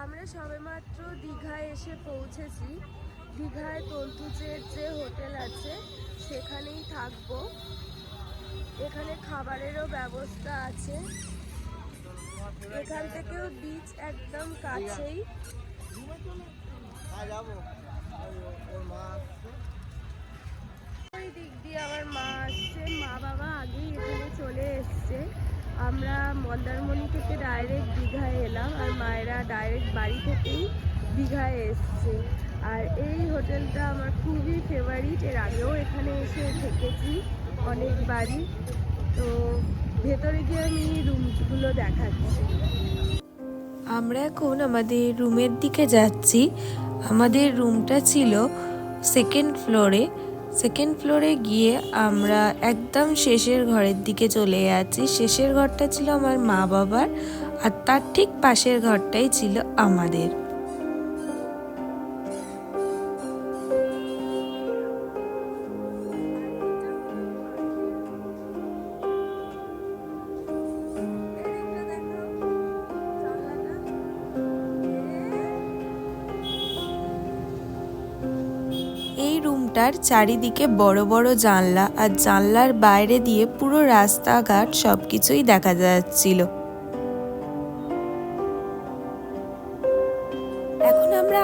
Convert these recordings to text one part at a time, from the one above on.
আমরা সবেমাত্র দীঘায় এসে পৌঁছেছি। দীঘায় তন্তুজের যে হোটেল আছে সেখানেই থাকব। এখানে খাবারেরও ব্যবস্থা আছে। এখান থেকেও বিচ একদম কাছেই। হ্যাঁ ওই- দিক দিয়ে আমার মা আসছে। মা বাবা আগেই এখানে চলে এসছে। আমরা মন্দারমণি থেকে ডাইরেক্ট দীঘায় ডাইরেক্ট বাড়ি থেকেই দীঘায় এসছে। আর এই হোটেলটা আমার খুবই ফেভারিট এর আগেও এখানে এসে থেকেছি অনেকবারই তো ভেতরে গিয়ে আমি রুমগুলো দেখাচ্ছি। আমরা এখন আমাদের রুমের দিকে যাচ্ছি। আমাদের রুমটা ছিল সেকেন্ড ফ্লোরে সেকেন্ড ফ্লোরে গিয়ে আমরা একদম শেষের ঘরের দিকে চলে যাচ্ছি। শেষের ঘরটা ছিল আমার মা বাবার আর তার ঠিক পাশের ঘরটাই ছিল আমাদের। এই রুমটার চারিদিকে বড় বড় জানলা আর জানলার বাইরে দিয়ে পুরো রাস্তাঘাট সব কিছুই দেখা যাচ্ছিল।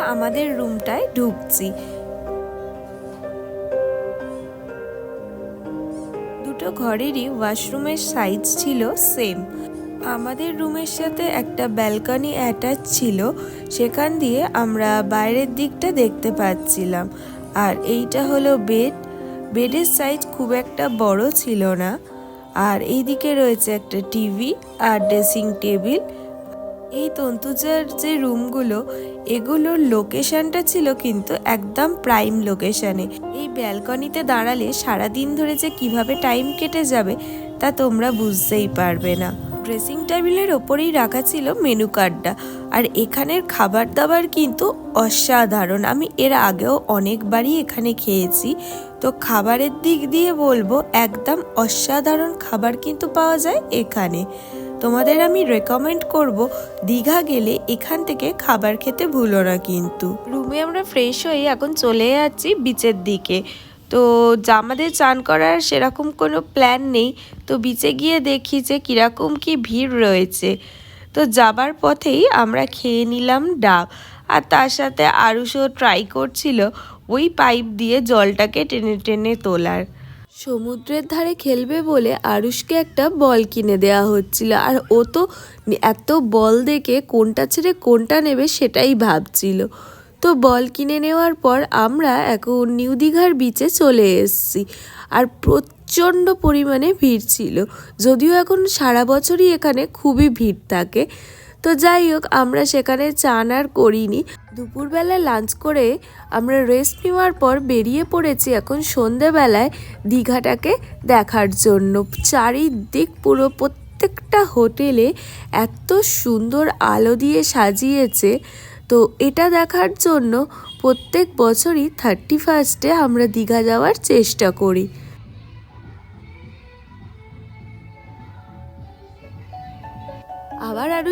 আমাদের রুমটায় ঢুকছি। দুটো ঘরেরই ওয়াশরুমের সাইজ ছিল সেম। আমাদের রুমের সাথে একটা ব্যালকনি অ্যাটাচ ছিল, সেখান দিয়ে আমরা বাইরের দিকটা দেখতে পাচ্ছিলাম। আর এইটা হলো বেড। বেডের সাইজ খুব একটা বড় ছিল না। আর এইদিকে রয়েছে একটা টিভি আর ড্রেসিং টেবিল। এই তন্তুজার যে রুমগুলো, এগুলোর লোকেশনটা ছিল কিন্তু একদম প্রাইম লোকেশনে। এই ব্যালকনিতে দাঁড়ালে সারাদিন ধরে যে কীভাবে টাইম কেটে যাবে, তা তোমরা বুঝতেই পারবে না। ড্রেসিং টেবিলের ওপরেই রাখা ছিল মেনু কার্ডটা। আর এখানের খাবার দাবার কিন্তু অসাধারণ। আমি এর আগেও অনেকবারই এখানে খেয়েছি। তো খাবারের দিক দিয়ে বলব, একদম অসাধারণ খাবার কিন্তু পাওয়া যায় এখানে। তোমাদের আমি রেকমেন্ড করব, দীঘা গেলে এখান থেকে খাবার খেতে ভুলো না কিন্তু। রুমে আমরা ফ্রেশ হয়ে এখন চলে যাচ্ছি বিচের দিকে। তো আমাদের চান করার সেরকম কোনো প্ল্যান নেই। তো বিচে গিয়ে দেখি যে কীরকম কি ভিড় রয়েছে। তো যাবার পথেই আমরা খেয়ে নিলাম ডাব। আর তার সাথে আরুষও ট্রাই করছিল, ওই পাইপ দিয়ে জলটাকে টেনে টেনে তোলার। সমুদ্রের ধারে খেলবে বলে আরুষকে একটা বল কিনে দেওয়া হচ্ছিল। আর ও তো এত বল দেখে কোনটা ছেড়ে কোনটা নেবে সেটাই ভাবছিল। তো বল কিনে নেওয়ার পর আমরা এখন নিউ দীঘার বিচে চলে এসেছি আর প্রচণ্ড পরিমাণে ভিড় ছিল। যদিও এখন সারা বছরই এখানে খুবই ভিড় থাকে। তো যাই হোক, আমরা সেখানে চান আর করিনি। দুপুরবেলা লাঞ্চ করে আমরা রেস্ট নেওয়ার পর বেরিয়ে পড়েছি এখন সন্ধেবেলায় দীঘাটাকে দেখার জন্য। চারিদিক পুরো প্রত্যেকটা হোটেলে এত সুন্দর আলো দিয়ে সাজিয়েছে। তো এটা দেখার জন্য প্রত্যেক বছরই থার্টি ফার্স্টে আমরা দীঘা যাওয়ার চেষ্টা করি।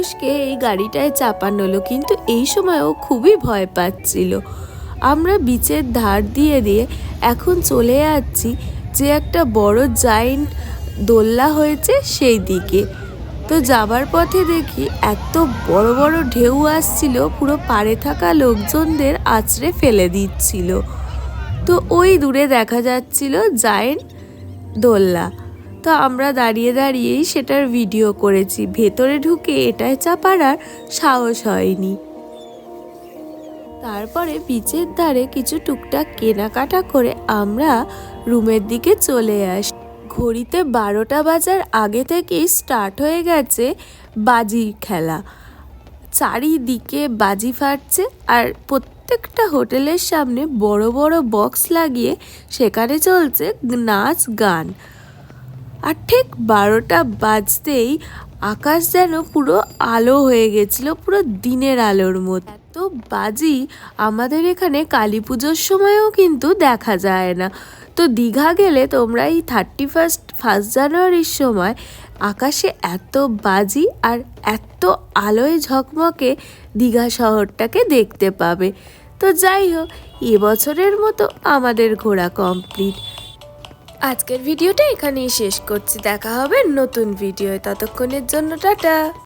আরুষকে এই গাড়িটায় চাপানো হলো, কিন্তু এই সময় ও খুবই ভয় পাচ্ছিল। আমরা বিচের ধার দিয়ে দিয়ে এখন চলে যাচ্ছি যে একটা বড় জাইন্ট দোল্লা হয়েছে সেই দিকে। তো যাবার পথে দেখি এত বড় বড় ঢেউ আসছিল, পুরো পাড়ে থাকা লোকজনদের আছড়ে ফেলে দিচ্ছিল। তো ওই দূরে দেখা যাচ্ছিল জায়েন্ট দোল্লা তো আমরা দাঁড়িয়ে দাঁড়িয়েই সেটার ভিডিও করেছি। ভেতরে ঢুকে এটায় চাপার আর সাহস হয়নি। তারপরে বিচের ধারে কিছু টুকটাক কেনাকাটা করে আমরা রুমের দিকে চলে আসি ঘড়িতে বারোটা বাজার আগে থেকেই স্টার্ট হয়ে গেছে বাজি খেলা। চারিদিকে বাজি ফাটছে আর প্রত্যেকটা হোটেলের সামনে বড় বড় বক্স লাগিয়ে সেখানে চলছে নাচ গান আর ঠিক বারোটা বাজতেই আকাশ যেন পুরো আলো হয়ে গেছিল, পুরো দিনের আলোর মতো। এত বাজি আমাদের এখানে কালী পুজোর সময়ও কিন্তু দেখা যায় না। তো দীঘা গেলে তোমরা এই থার্টি ফার্স্ট ফার্স্ট জানুয়ারির সময় আকাশে এত বাজি আর এত আলোয় ঝকমকে দীঘা শহরটাকে দেখতে পাবে। তো যাই হোক এবছরের মতো আমাদের ঘোরা কমপ্লিট আজকের ভিডিওটা এখানেই শেষ করছি। দেখা হবে নতুন ভিডিও ততক্ষণের জন্য টাটা।